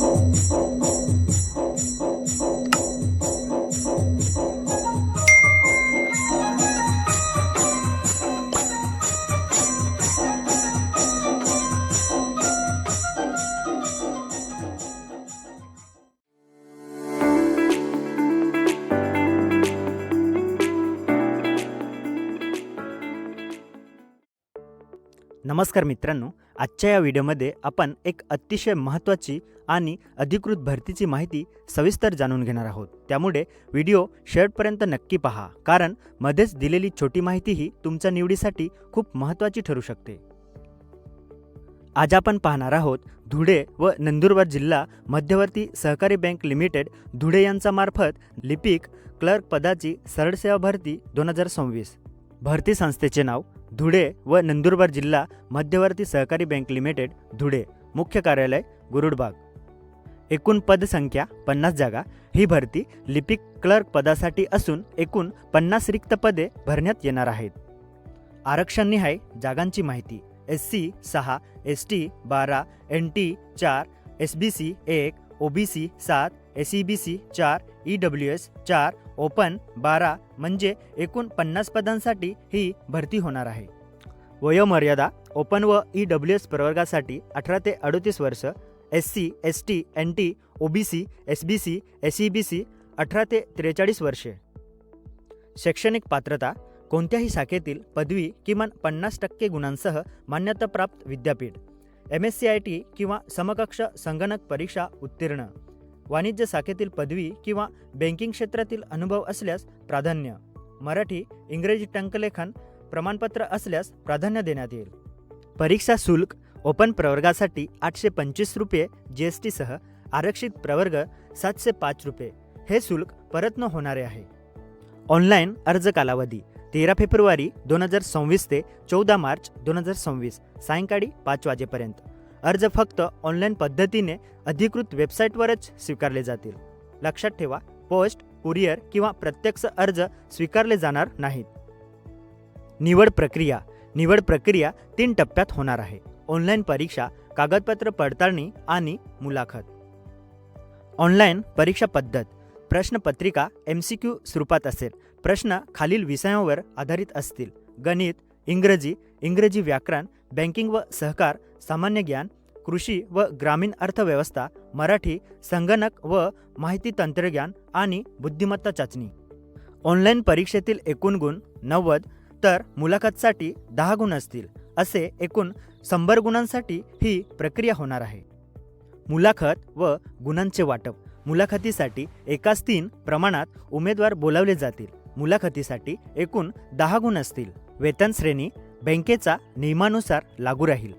Oh, oh. नमस्कार मित्रांनो आजच्या या व्हिडिओमध्ये आपण एक अतिशय महत्त्वाची आणि अधिकृत भरतीची माहिती सविस्तर जाणून घेणार आहोत. त्यामुळे व्हिडिओ शेवटपर्यंत नक्की पहा कारण मध्येच दिलेली छोटी माहितीही तुमच्या निवडीसाठी खूप महत्त्वाची ठरू शकते. आज आपण पाहणार आहोत धुळे व नंदुरबार जिल्हा मध्यवर्ती सहकारी बँक लिमिटेड धुळे यांच्या मार्फत लिपिक क्लर्क पदाची सरळ सेवा भरती दोन हजार सव्वीस. भरती संस्थेचे नाव धुळे व नंदुरबार जिल्हा मध्यवर्ती सहकारी बँक लिमिटेड धुळे. मुख्य कार्यालय गुरुडबाग. एकूण पदसंख्या पन्नास जागा. ही भरती लिपिक क्लर्क पदासाठी असून एकूण पन्नास रिक्त पदे भरण्यात येणार आहेत. आरक्षणनिहाय जागांची माहिती. एस सी सहा एस टी बारा एन टी चार एस बी सी एक ओ बी सी सात एस ई बी सी चार ई डब्ल्यू एस चार ओपन बारा म्हणजे एकूण पन्नास पदांसाठी ही भरती होणार आहे. वयोमर्यादा ओपन व ई डब्ल्यू एस प्रवर्गासाठी अठरा ते अडतीस वर्ष S C S T N T O B C S B C S E B C अठरा ते त्रेचाळीस वर्षे. शैक्षणिक पात्रता कोणत्याही शाखेतील पदवी किमान पन्नास टक्के गुणांसह मान्यताप्राप्त विद्यापीठ M S C I T किंवा समकक्ष संगणक परीक्षा उत्तीर्ण. वाणिज्य शाखेतील पदवी किंवा बँकिंग क्षेत्रातील अनुभव असल्यास प्राधान्य. मराठी इंग्रजी टंकलेखन प्रमाणपत्र असल्यास प्राधान्य देण्यात येईल. परीक्षा शुल्क ओपन प्रवर्गासाठी आठशे पंचवीस रुपये जी एस टीसह आरक्षित प्रवर्ग सातशे पाच रुपये. हे शुल्क परत न होणारे आहे. ऑनलाईन अर्ज कालावधी तेरा फेब्रुवारी दोन हजार सव्वीस ते चौदा मार्च दोन हजार सव्वीस सायंकाळी पाच वाजेपर्यंत. अर्ज फक्त ऑनलाईन पद्धतीने अधिकृत वेबसाईटवरच स्वीकारले जातील. लक्षात ठेवा पोस्ट कुरिअर किंवा प्रत्यक्ष अर्ज स्वीकारले जाणार नाहीत. निवड प्रक्रिया निवड प्रक्रिया तीन टप्प्यात होणार आहे. ऑनलाईन परीक्षा कागदपत्र पडताळणी आणि मुलाखत. ऑनलाईन परीक्षा पद्धत प्रश्नपत्रिका एम सी क्यू स्वरूपात असेल. प्रश्न खालील विषयांवर आधारित असतील. गणित इंग्रजी इंग्रजी व्याकरण बँकिंग व सहकार सामान्य ज्ञान कृषी व ग्रामीण अर्थव्यवस्था मराठी संगणक व माहिती तंत्रज्ञान आणि बुद्धिमत्ता चाचणी. ऑनलाईन परीक्षेतील एकूण गुण नव्वद तर मुलाखतसाठी दहा गुण असतील असे एकूण शंभर गुणांसाठी ही प्रक्रिया होणार आहे. मुलाखत व गुणांचे वाटप. मुलाखतीसाठी एकाच तीन प्रमाणात उमेदवार बोलावले जातील. मुलाखतीसाठी एकूण दहा गुण असतील. वेतन श्रेणी बँकेचा नियमानुसार लागू राहील.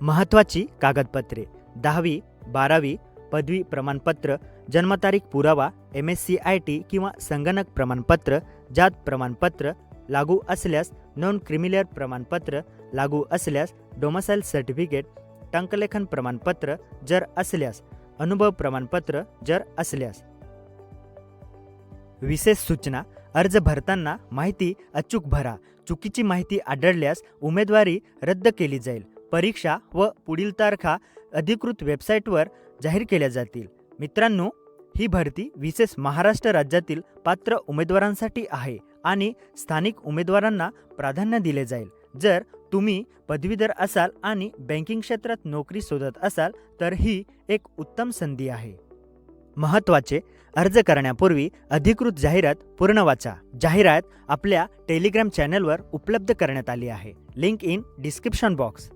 महत्त्वाची कागदपत्रे दहावी बारावी पदवी प्रमाणपत्र जन्मतारीख पुरावा M S C I T किंवा संगणक प्रमाणपत्र जात प्रमाणपत्र लागू असल्यास नॉन क्रिमिलर प्रमाणपत्र लागू असल्यास डोमसाईल सर्टिफिकेट टंकलेखन प्रमाणपत्र जर असल्यास अनुभव प्रमाणपत्र जर असल्यास. विशेष सूचना अर्ज भरताना माहिती अचूक भरा. चुकीची माहिती आढळल्यास उमेदवारी रद्द केली जाईल. परीक्षा व पुढील तारखा अधिकृत वेबसाईटवर जाहीर केल्या जातील. मित्रांनो ही भरती विशेष महाराष्ट्र राज्यातील पात्र उमेदवारांसाठी आहे आणि स्थानिक उमेदवारांना प्राधान्य दिले जाईल. जर तुम्ही पदवीधर असाल आणि बँकिंग क्षेत्रात नोकरी शोधत असाल तर ही एक उत्तम संधी आहे. महत्त्वाचे अर्ज करण्यापूर्वी अधिकृत जाहिरात पूर्ण वाचा. जाहिरात आपल्या टेलिग्राम चॅनलवर उपलब्ध करण्यात आली आहे. Link in description box.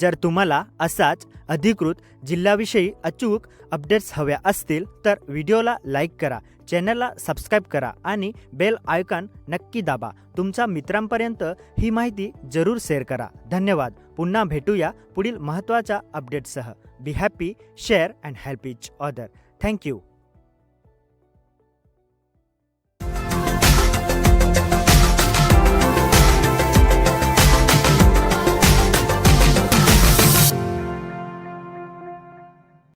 जर तुम्हाला असाच अधिकृत जिल्ह्याविषयी अचूक अपडेट्स हव्या असतील तर व्हिडिओला लाईक करा चॅनलला सबस्क्राईब करा आणि बेल आयकॉन नक्की दाबा. तुमच्या मित्रांपर्यंत ही माहिती जरूर शेअर करा. धन्यवाद. पुन्हा भेटूया पुढील महत्त्वाच्या अपडेट्ससह. Be happy share and help each Thank you.